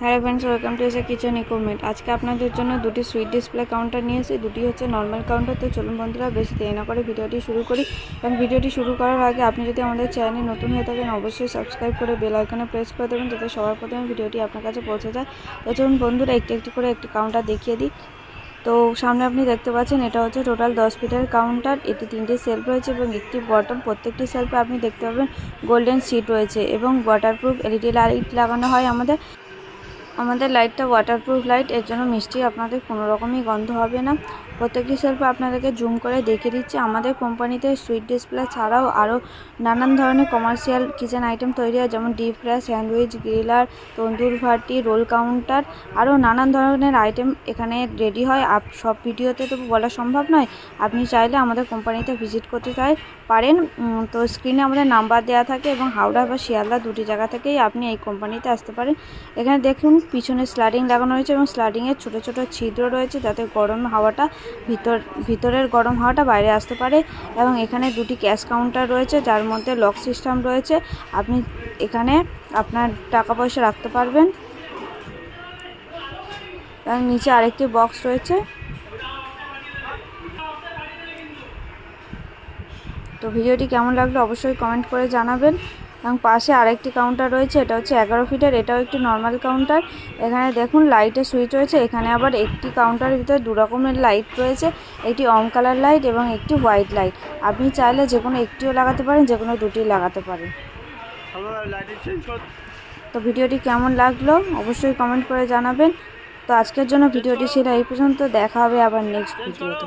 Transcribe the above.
Hello friends welcome to এসে kitchen equipment আজকে আপনাদের জন্য দুটি সুইট ডিসপ্লে কাউন্টার নিয়ে এসেছি। দুটি হচ্ছে নর্মাল কাউন্টার তো চলুন বন্ধুরা, বেশি দেরি না করে ভিডিওটি শুরু করি। এবং ভিডিওটি শুরু করার আগে আপনি যদি আমাদের চ্যানেলে নতুন হয়ে থাকেন, অবশ্যই সাবস্ক্রাইব করে বেল আইকনে প্রেস করে দেবেন যাতে সবার প্রথমে ভিডিওটি আপনার কাছে পৌঁছে যায়। তো চলুন বন্ধুরা, একটু একটি করে একটি কাউন্টার দেখিয়ে দিই। তো সামনে আপনি দেখতে পাচ্ছেন, এটা হচ্ছে টোটাল দশ ফিটের কাউন্টার এটি তিনটে সেলফ রয়েছে এবং একটি বটম প্রত্যেকটি সেলফে আপনি দেখতে পাবেন গোল্ডেন সিট রয়েছে এবং ওয়াটারপ্রুফ এলইডি লাইট লাগানো হয় আমাদের। আমাদের লাইটটা ওয়াটারপ্রুফ লাইটের জন্য মিষ্টি আপনাদের কোনো রকমই গন্ধ হবে না। প্রত্যেকটি সেলফে আপনাদেরকে জুম করে দেখিয়ে দিচ্ছি। আমাদের কোম্পানিতে সুইট ডিসপ্লে ছাড়াও আরও নানান ধরনের কমার্শিয়াল কিচেন আইটেম তৈরি হয়, যেমন deep fry sandwich griller tandoor ভাটি রোল কাউন্টার আরও নানান ধরনের আইটেম এখানে রেডি হয়। আপ, সব ভিডিওতে তো বলা সম্ভব নয়। আপনি চাইলে আমাদের কোম্পানিতে ভিজিট করতে চাই, পারেন। তো স্ক্রিনে আমাদের নাম্বার দেওয়া থাকে এবং হাওড়া বা শিয়ালদা দুটি জায়গা থেকেই আপনি এই কোম্পানিতে আসতে পারেন। এখানে দেখুন পিছনে স্লাডিং লাগানো রয়েছে এবং স্লাডিংয়ের ছোটো ছোটো ছিদ্র রয়েছে যাতে গরম হাওয়াটা ভিতর, ভিতরের গরম হাওয়াটা বাইরে আসতে পারে এবং এখানে দুটি ক্যাশ কাউন্টার রয়েছে যার মধ্যে লক সিস্টেম রয়েছে। আপনি এখানে আপনার টাকা পয়সা রাখতে পারবেন। এবং নিচে আরেকটি বক্স রয়েছে। তো ভিডিওটি কেমন লাগল অবশ্যই কমেন্ট করে জানাবেন। এবং পাশে আরেকটি কাউন্টার রয়েছে এটা হচ্ছে এগারো ফিটের এটাও একটি নর্মাল কাউন্টার এখানে দেখুন লাইটের সুইচ রয়েছে এখানে আবার একটি কাউন্টারের ভিতরে দু রকমের লাইট রয়েছে একটি অম কালার লাইট এবং একটি হোয়াইট লাইট আপনি চাইলে যে কোনো একটিও লাগাতে পারেন যে কোনো দুটি লাগাতে পারেন। তো ভিডিওটি কেমন লাগল অবশ্যই কমেন্ট করে জানাবেন। তো আজকের জন্য ভিডিওটি ছিল এই পর্যন্ত দেখা হবে আবার নেক্সট ভিডিওতে।